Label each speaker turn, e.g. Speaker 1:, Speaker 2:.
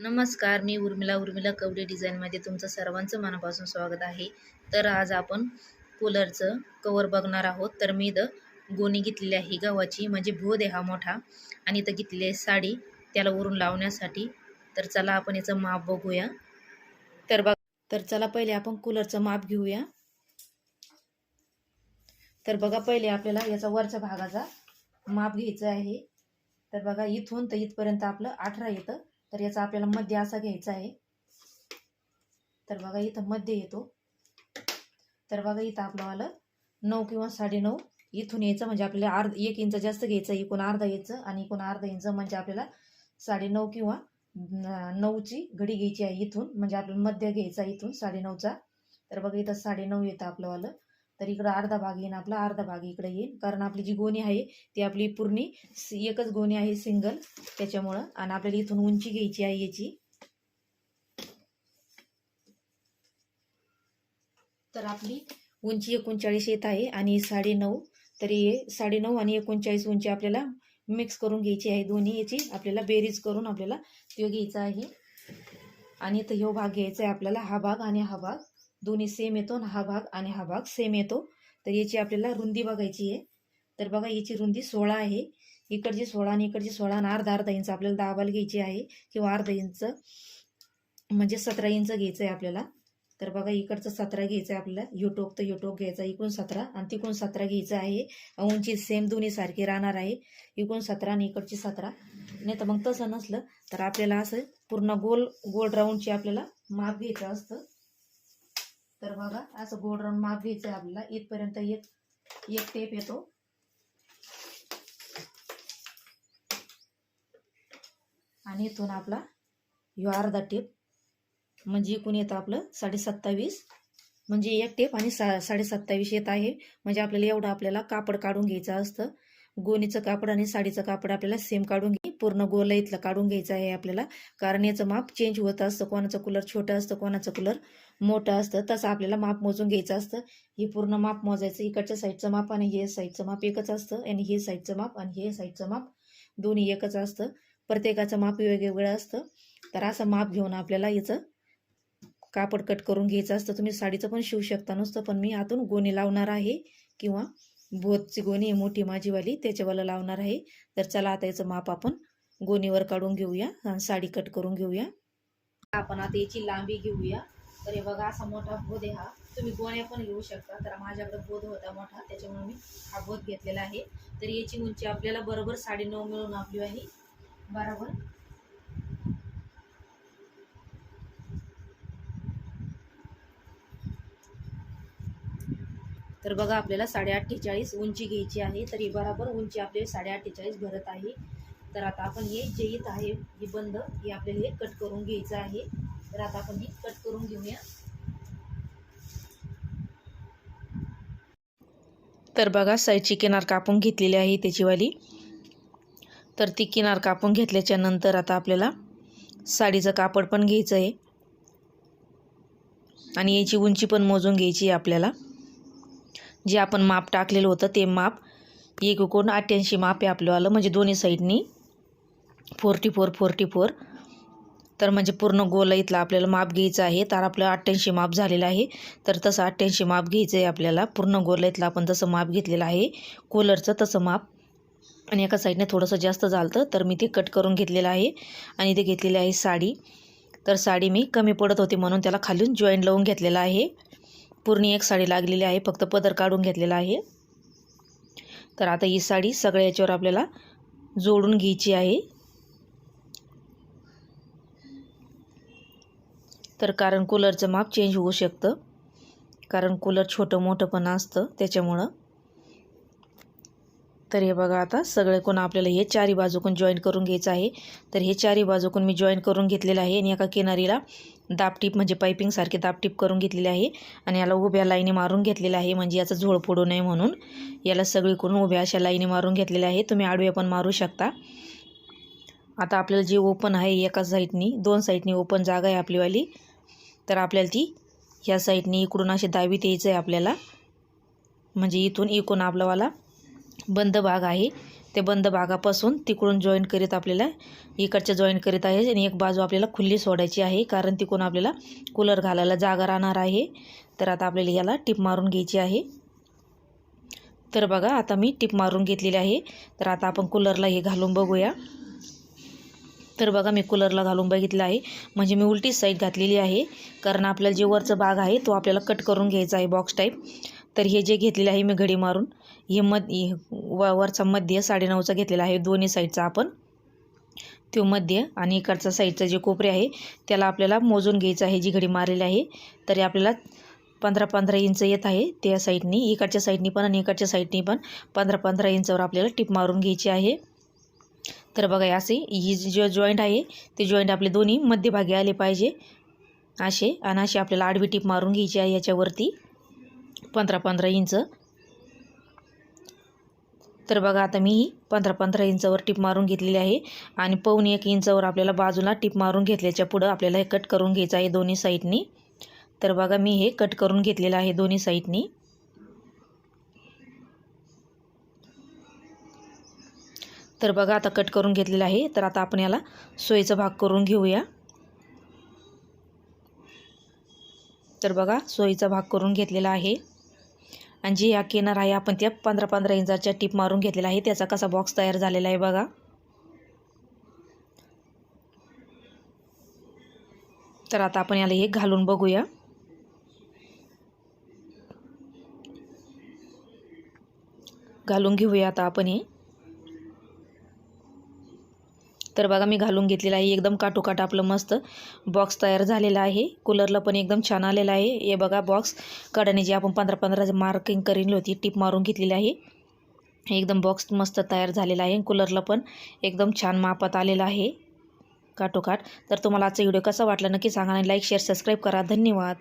Speaker 1: नमस्कार मी उर्मिला. उर्मिला कवडे डिझाईनमध्ये तुमचं सर्वांचं मनापासून स्वागत आहे. तर आज आपण कूलरचं कवर बघणार आहोत. तर मी द गोणी घेतलेली आहे गव्हाची म्हणजे भो आहे हा मोठा. आणि इथं घेतलेली आहे साडी त्याला वरून लावण्यासाठी. तर चला आपण याचं माप बघूया. तर बघ तर चला पहिले आपण कूलरचं माप घेऊया. तर बघा पहिले आपल्याला याचा वरच्या भागाचा माप घ्यायचं आहे. तर बघा इथून तर इथपर्यंत आपलं अठरा येतं. तर याचा आपल्याला मध्य असा घ्यायचा आहे. तर बघा इथं मध्य येतो. तर बघा इथं आपलं आलं नऊ किंवा साडेनऊ इथून यायचं म्हणजे आपल्याला अर्ध एक इंच जास्त घ्यायचं इकून अर्धा यायचं आणि इकून अर्धा इंच म्हणजे आपल्याला साडेनऊ किंवा नऊची घडी घ्यायची आहे इथून म्हणजे आपल्याला मध्य घ्यायचा आहे इथून साडेनऊचा. तर बघा इथं साडेनऊ येतं आपलंवालं तर इकडं अर्धा भाग येईन आपला अर्धा भाग इकडे येईल कारण आपली जी गोणी आहे ती आपली पूर्ण एकच गोणी आहे सिंगल त्याच्यामुळं आणि आपल्याला इथून उंची घ्यायची आहे याची. तर आपली उंची एकोणचाळीस येत आहे आणि साडेनऊ. तरी हे साडेनऊ आणि एकोणचाळीस उंची आपल्याला मिक्स करून घ्यायची आहे. दोन्ही याची आपल्याला बेरीज करून आपल्याला तो घ्यायचा आहे. आणि इथं ह्यो भाग घ्यायचा आहे आपल्याला हा भाग आणि हा भाग. दोन्ही सेम येतो आणि हा भाग आणि हा भाग सेम येतो. तर याची आपल्याला रुंदी बघायची आहे. तर बघा याची रुंदी सोळा आहे. इकडची सोळा आणि इकडची सोळा आणि अर्धा अर्धा इंच आपल्याला दाबायला घ्यायची आहे किंवा अर्धा इंच म्हणजे सतरा इंच घ्यायचं आहे आपल्याला. तर बघा इकडचं सतरा घ्यायचं आहे आपल्याला. युटोक तर युटोक घ्यायचा इकडून सतरा आणि तिकडून सतरा घ्यायचं आहे. उंची सेम दोन्ही सारखी राहणार आहे. इकडून सतरा आणि इकडची सतरा. नाही तर मग तसं नसलं तर आपल्याला असं पूर्ण गोल गोल राऊंडची आपल्याला माप घ्यायचं असतं. तर बघा असं गोल राऊंड माप घ्यायचं आहे आपल्याला. इथपर्यंत एक एक टेप येतो. आणि इथून आपला ह्यो अर्धा टेप म्हणजे एकूण येतं आपलं साडे सत्तावीस म्हणजे एक टेप आणि सा साडे सत्तावीस येत आहे. म्हणजे आपल्याला एवढं आपल्याला कापड काढून घ्यायचं असतं. गोणीचं कापड आणि साडीचं कापड आपल्याला सेम काढून पूर्ण गोला इथलं काढून घ्यायचं आहे आपल्याला. कारण याचं माप चेंज होत असतं. कोणाचं कूलर छोटं असतं कोणाचं कूलर मोठं असतं. तसं आपल्याला माप मोजून घ्यायचं असतं. हे पूर्ण माप मोजायचं. इकडच्या साईडचं माप आणि हे साईडचं माप एकच असतं. आणि हे साईडचं माप आणि हे साईडचं माप दोन्ही एकच असतं. प्रत्येकाचं माप वेगवेगळं असतं. तर असं माप घेऊन आपल्याला याचं कापड कट करून घ्यायचं असतं. तुम्ही साडीचं पण शिवू शकता. नुसतं पण मी आतून गोणी लावणार आहे. किंवा बोतची गोणी मोठी माझीवाली त्याच्यावाला लावणार आहे. तर चला आता याचं माप आपण गोणीवर काढून घेऊया साडी कट करून घेऊया. आपण आता याची लांबी घेऊया. तर हे बघा असा मोठा बोध आहे हा. तुम्ही गोण्या पण घेऊ शकता. तर माझ्याकडे बोध होता मोठा त्याच्यामुळे मी हा बोध घेतलेला आहे. तर याची उंची आपल्याला बरोबर साडेनऊ मिळून आपली आहे. बरोबर? तर बघा आपल्याला साडे अठ्ठेचाळीस उंची घ्यायची आहे. तर ही बरोबर उंची आपली साडे अठ्ठेचाळीस भरत आहे. तर आता आपण हे जे येत आहे हे बंद हे आपल्याला हे कट करून घ्यायचं आहे. तर आता आपण हे कट करून घेऊया. तर बघा साईडची किनार कापून घेतलेली आहे त्याचीवाली. तर ती किनार कापून घेतल्याच्या नंतर आता आपल्याला साडीचं कापड पण घ्यायचं आहे. आणि याची उंची पण मोजून घ्यायची आहे आपल्याला. जे आपण माप टाकलेलं होतं ते माप एक कोण अठ्ठ्याऐंशी माप आहे आपलं म्हणजे दोन्ही साईडनी. Forty four forty four. तर म्हणजे पूर्ण गोल इथला आपल्याला माप घ्यायचं आहे. तर आपलं अठ्ठ्याऐंशी माप झालेलं आहे. तर तसं अठ्ठ्याऐंशी माप घ्यायचं आहे आपल्याला. पूर्ण गोल इथलं आपण तसं माप घेतलेलं आहे. कूलरचं तसं माप. आणि एका साईडने थोडंसं जास्त झालं तर मी ते कट करून घेतलेलं आहे. आणि ते घेतलेली आहे साडी. तर साडी मी कमी पडत होती म्हणून त्याला खालून जॉईंट लावून घेतलेला आहे. पूर्ण एक साडी लागलेली आहे. फक्त पदर काढून घेतलेला आहे. तर आता ही साडी सगळ्या याच्यावर आपल्याला जोडून घ्यायची आहे. तर कारण कूलरचं माप चेंज होऊ शकतं. कारण कूलर छोटं मोठं पण असतं त्याच्यामुळं. तर हे बघा आता सगळे कोण आपल्याला हे चारी बाजूकून जॉईन करून घ्यायचं आहे. तर हे चारी बाजूकून मी जॉईन करून घेतलेलं आहे आणि एका किनारीला दापटीप म्हणजे पायपिंगसारखे दापटीप करून घेतलेले आहे. आणि याला उभ्या लाईनी मारून घेतलेल्या आहे म्हणजे याचा झोळ पडू नये म्हणून. याला सगळीकडून उभ्या अशा लाईनी मारून घेतलेल्या आहे तुम्ही आडवे पण मारू शकता. आता आपल्याला जे ओपन आहे एका साईडनी दोन साईडनी ओपन जागा आहे आपलीवाली. तर आपल्याला ती ह्या साईडने इकडून अशी दावीत यायचं आहे आपल्याला. म्हणजे इथून इकून आपलावाला बंद भाग आहे. ते बंद भागापासून तिकडून जॉईन करीत आपल्याला इकडच्या जॉईन करीत आहे आणि एक बाजू आपल्याला खुल्ली सोडायची आहे कारण तिकडून आपल्याला कूलर घालायला जागा राहणार आहे. तर आता आपल्याला याला टिप मारून घ्यायची आहे. तर बघा आता मी टिप मारून घेतलेली आहे. तर आता आपण कूलरला हे घालून बघूया. तर बघा मी कूलरला घालून बघितलं आहे. म्हणजे मी उलटी साईड घातलेली आहे. कारण आपल्याला जे वरचं भाग आहे तो आपल्याला कट करून घ्यायचा आहे बॉक्स टाईप तर हे जे घेतलेलं आहे मी घडी मारून हे मध व वरचा मध्य साडेनऊचा घेतलेला आहे. दोन्ही साईडचा आपण. तो मध्य आणि इकडचा साईडचा जे कोपरे आहे त्याला आपल्याला मोजून घ्यायचं आहे जी घडी मारलेली आहे. तरी आपल्याला पंधरा पंधरा इंच येत आहे त्या साईडनी इकडच्या साईडनी पण आणि इकडच्या साईडनी पण पंधरा पंधरा इंचावर आपल्याला टिप मारून घ्यायची आहे. तर बघा असे ही जे जॉईंट आहे ते जॉईंट आपले दोन्ही मध्यभागी आले पाहिजे. असे आणि अशी आपल्याला आडवी टीप मारून घ्यायची आहे याच्यावरती. पंधरा पंधरा इंच. तर बघा आता मी ही पंधरा पंधरा इंचावर टीप मारून घेतलेली आहे. आणि पाऊण एक इंचावर आपल्याला बाजूला टीप मारून घेतल्याच्या पुढं आपल्याला हे कट करून घ्यायचं आहे दोन्ही साईडनी तर बघा मी हे कट करून घेतलेलं आहे दोन्ही साईडनी तर बघा आता कट करून घेतलेलं आहे. तर आता आपण याला सोयीचा भाग करून घेऊया. तर बघा सोयीचा भाग करून घेतलेला आहे. आणि जी या किनार आहे आपण त्या पंधरा पंधरा इंचाच्या टीप मारून घेतलेला आहे. त्याचा कसा बॉक्स तयार झालेला आहे बघा. तर आता आपण याला हे घालून बघूया. घालून घेऊया आता आपण हे. तर बघा मी घालून घेतलेलं आहे. एकदम काटोकाट आपलं मस्त बॉक्स तयार झालेला आहे. कूलरला पण एकदम छान आलेला आहे. हे बघा बॉक्स कडाने जी आपण पंधरा पंधरा मार्किंग करेली होती टीप मारून घेतलेली आहे. एकदम बॉक्स मस्त तयार झालेला आहे. कूलरला पण एकदम छान मापात आलेला आहे. काटोकाट तर तुम्हाला आजचा व्हिडिओ कसा वाटला नक्की सांगा आणि लाईक शेअर सबस्क्राईब करा. धन्यवाद.